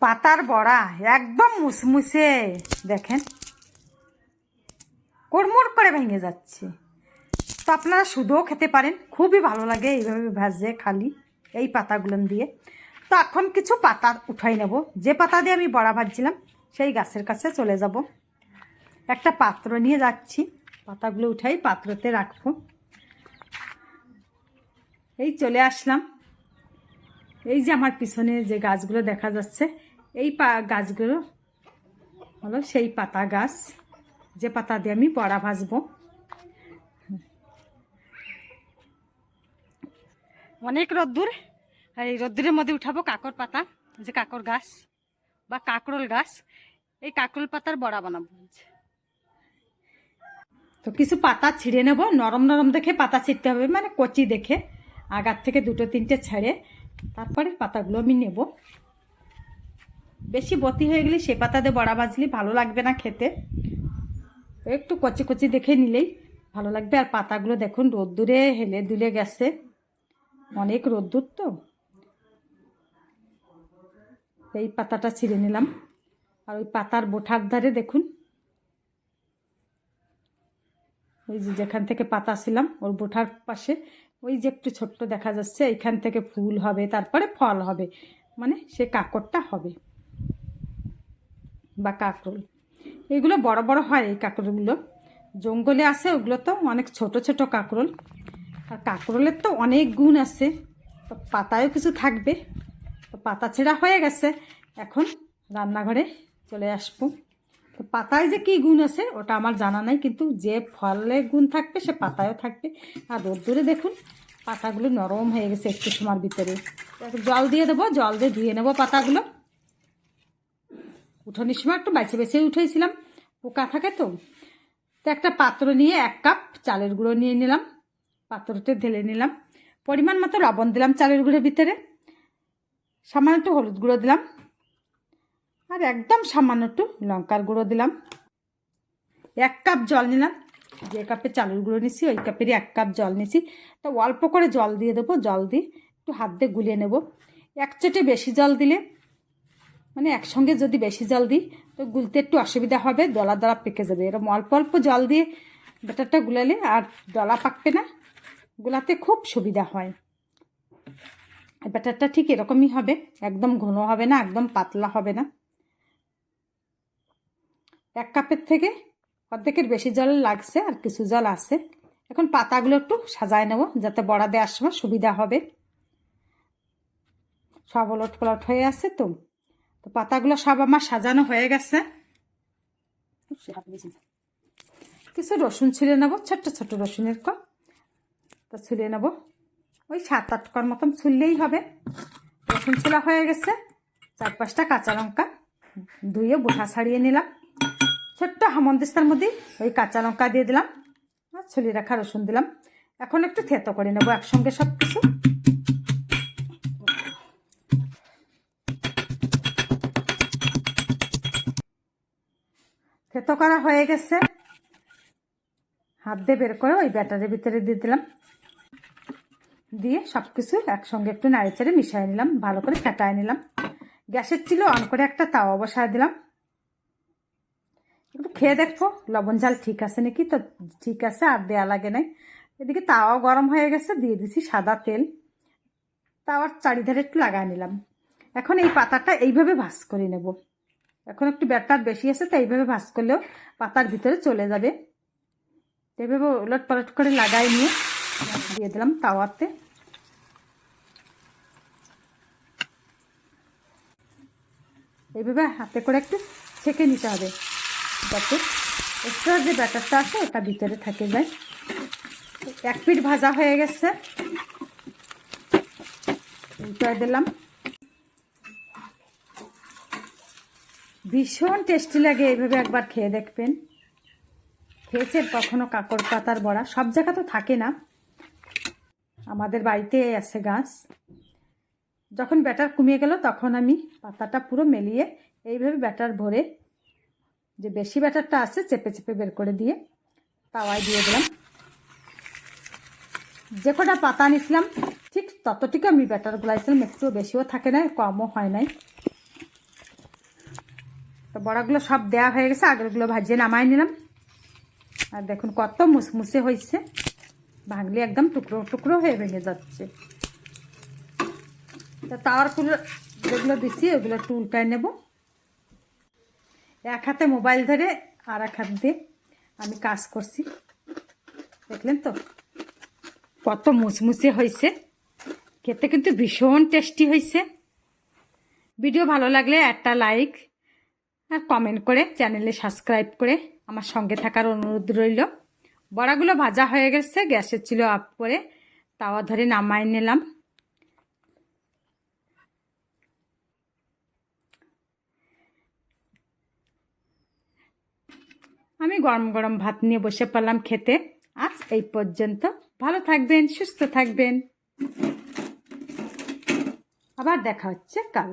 পাতার বড়া, একদম মুসমুসে। দেখেন, কোড়মুড় করে ভেঙে যাচ্ছে। তো আপনারা শুধুও খেতে পারেন, খুবই ভালো লাগে এইভাবে ভাজে খালি এই পাতাগুলো দিয়ে। তো এখন কিছু পাতা উঠাই নেব। যে পাতা দিয়ে আমি বড়া ভাজছিলাম, সেই গাছের কাছে চলে যাব। একটা পাত্র নিয়ে যাচ্ছি। পাতাগুলো উঠাই পাত্রতে রাখব। এই চলে আসলাম। এই যে আমার পিছনে যে গাছগুলো দেখা যাচ্ছে এই পা গাছগুলো, হলো সেই পাতা গাছ, যে পাতা দিয়ে আমি বড়া ভাজবো। অনেক রোদ্দুর এই রোদ্দুরের মধ্যে উঠাবো কাকর পাতা যে কাকর গাছ বা কাকরোল গাছ, এই কাকরোল পাতার বড়া বানাবো। তো কিছু পাতা ছিঁড়ে নেব, নরম নরম দেখে পাতা ছিঁড়তে হবে মানে কচি দেখে, আগার থেকে দুটো তিনটে ছেড়ে, তারপরে পাতাগুলো আমি নেব। বেশি বতি হয়ে গেলে সে পাতা দিয়ে বড়া ভাজলে ভালো লাগবে না খেতে। একটু কচি কচি দেখে নিলেই ভালো লাগবে। আর পাতাগুলো দেখুন, রোদ্দুরে হেলে দুলে গেছে। অনেক রোদ্দুর তো। এই পাতাটা ছিঁড়ে নিলাম। আর ওই পাতার বোঠার ধারে দেখুন, ওই যে যেখান থেকে পাতা ছিলাম, ওর বোঠার পাশে, ওই যে একটু ছোট্ট দেখা যাচ্ছে, এইখান থেকে ফুল হবে, তারপরে ফল হবে। মানে সে কাকড়টা হবে। বা কাকরোল। এগুলো বড় বড় হয় এই কাকরোলগুলো। জঙ্গলে আছে, ওগুলো তো অনেক ছোট ছোট কাকরোল। আর কাকরোলের তো অনেক গুণ আছে। তো পাতায়ও কিছু থাকবে। তো পাতা ছেঁড়া হয়ে গেছে। এখন রান্নাঘরে চলে আসব। তো পাতায় যে কী গুণ আছে, ওটা আমার জানা নাই, কিন্তু যে ফলে গুণ থাকবে, সে পাতায়ও থাকবে। আর রোদ্দুরে দেখুন, পাতাগুলো নরম হয়ে গেছে একটু সময়ের ভিতরে। জল দিয়ে দেবো, জল দিয়ে ধুয়ে নেব পাতাগুলো। উঠোনের সময় একটু বেছে বেছে উঠেছিলাম। পোকা থাকে তো। তো একটা পাত্র নিয়ে এক কাপ চালের গুঁড়ো নিয়ে নিলাম। পাত্রটা ঢেলে নিলাম। পরিমাণ মতো লবণ দিলাম চালের গুঁড়োর ভিতরে। সামান্য একটু হলুদ গুঁড়ো দিলাম। আর একদম সামান্য একটু লঙ্কার গুঁড়ো দিলাম। এক কাপ জল নিলাম। যে কাপে চালের গুঁড়ো নিছি, ওই কাপেরই এক কাপ জল নিছি। তো অল্প করে জল দিয়ে দেবো, জল দিয়ে একটু হাত দিয়ে গুলিয়ে নেব। এক চোটে বেশি জল দিলে মানে একসঙ্গে যদি বেশি জল দিই, তো গুলতে একটু অসুবিধা হবে, দলা দলা পেকে যাবে। এরকম অল্প অল্প জল দিয়ে ব্যাটারটা গুলালে আর দলা পাকবে না, গুলাতে খুব সুবিধা হয়। ব্যাটারটা ঠিক এরকমই হবে, একদম ঘন হবে না, একদম পাতলা হবে না। এক কাপের থেকে অর্ধেকের বেশি জল লাগছে, আর কিছু জল আছে। এখন পাতাগুলো একটু সাজায় নেব, যাতে বড়া দেওয়ার সময় সুবিধা হবে। সব ওলট পলট হয়ে আছে তো। তো পাতাগুলো সব আমার সাজানো হয়ে গেছে। কিছু রসুন ছিলে নেব, ছোট্ট ছোট্ট রসুনের ক। তো ছুলে নেব। ওই সাত আট কর মতন ছুললেই হবে। রসুন ছোলা হয়ে গেছে। চার পাঁচটা কাঁচা লঙ্কা ধুয়ে বোঠা ছাড়িয়ে নিলাম। ছোট্ট হামন্দিস্তার মধ্যে ওই কাঁচা লঙ্কা দিয়ে দিলাম। আর ছুলি রাখা রসুন দিলাম। এখন একটু থেতো করে নেব একসঙ্গে সব কিছু থেতো করা হয়ে গেছে। হাত দিয়ে বের করে ওই ব্যাটারের ভিতরে দিয়ে দিলাম। দিয়ে সব কিছু একসঙ্গে একটু নাড়ি চেড়ে মিশিয়ে নিলাম, ভালো করে ফেটায় নিলাম। গ্যাসের চিলো অন করে একটা তাওয়া বসায় দিলাম। একটু খেয়ে দেখব, লবণ ঝাল ঠিক আছে নাকি? তো ঠিক আছে, আর দেয়া লাগে নাই। এদিকে তাওয়াও গরম হয়ে গেছে, দিয়ে দিছি সাদা তেল। তাওয়ার চারিধারে একটু লাগায় নিলাম। এখন এই পাতাটা এইভাবে ভাজ করে নেব। এখন একটু ব্যাটার বেশি আছে তো এইভাবে ভাজ করলেও পাতার ভিতরে চলে যাবে। এইভাবে উলট পালট করে লাগাই নিয়ে দিয়ে দিলাম তাওয়াতে। এইভাবে হাতে করে একটু ছেঁকে নিতে হবে যাতে এক্সট্রা যে ব্যাটারটা আছে, ওটা ভিতরে থাকে যায়। এক পিঠ ভাজা হয়ে গেছে। দিলাম। ভীষণ টেস্টি লাগে এইভাবে একবার খেয়ে দেখবেন। খেয়েছেন কখনো কাকড় পাতার বড়া? সব জায়গা তো থাকে না। আমাদের বাড়িতে আছে গাছ। যখন ব্যাটার কমিয়ে গেল, তখন আমি পাতাটা পুরো মেলিয়ে এইভাবে ব্যাটার ভরে, যে বেশি ব্যাটারটা আছে, চেপে চেপে বের করে দিয়ে তাওয়ায় দিয়ে দিলাম। যে কটা পাতা নিছিলাম ঠিক ততটুকু আমি ব্যাটার গুলাইছিলাম। একটু বেশিও থাকে না কমও হয় নাই। বড়াগুলো সব দেওয়া হয়ে গেছে, আগেরগুলো ভাজিয়ে নামাই নিলাম। আর দেখুন কত মুসমুসে হয়েছে। ভাঙলে একদম টুকরো টুকরো হয়ে ভেঙে যাচ্ছে। তা তাওয়ার কুলো যেগুলো দিছি, ওগুলো একটু উল্টায় নেব। এক হাতে মোবাইল ধরে আর এক হাত দিয়ে আমি কাজ করছি। দেখলেন তো? কত মুসমুসে হয়েছে। খেতে কিন্তু ভীষণ টেস্টি হয়েছে। ভিডিও ভালো লাগলে একটা লাইক আর কমেন্ট করে চ্যানেলে সাবস্ক্রাইব করে আমার সঙ্গে থাকার অনুরোধ রইল। বড়াগুলো ভাজা হয়ে গেছে, গ্যাসের ছিল আপ করে তাওয়া ধরে নামাই নিলাম। আমি গরম গরম ভাত নিয়ে বসে পড়লাম খেতে। আজ এই পর্যন্ত। ভালো থাকবেন, সুস্থ থাকবেন। আবার দেখা হচ্ছে কাল।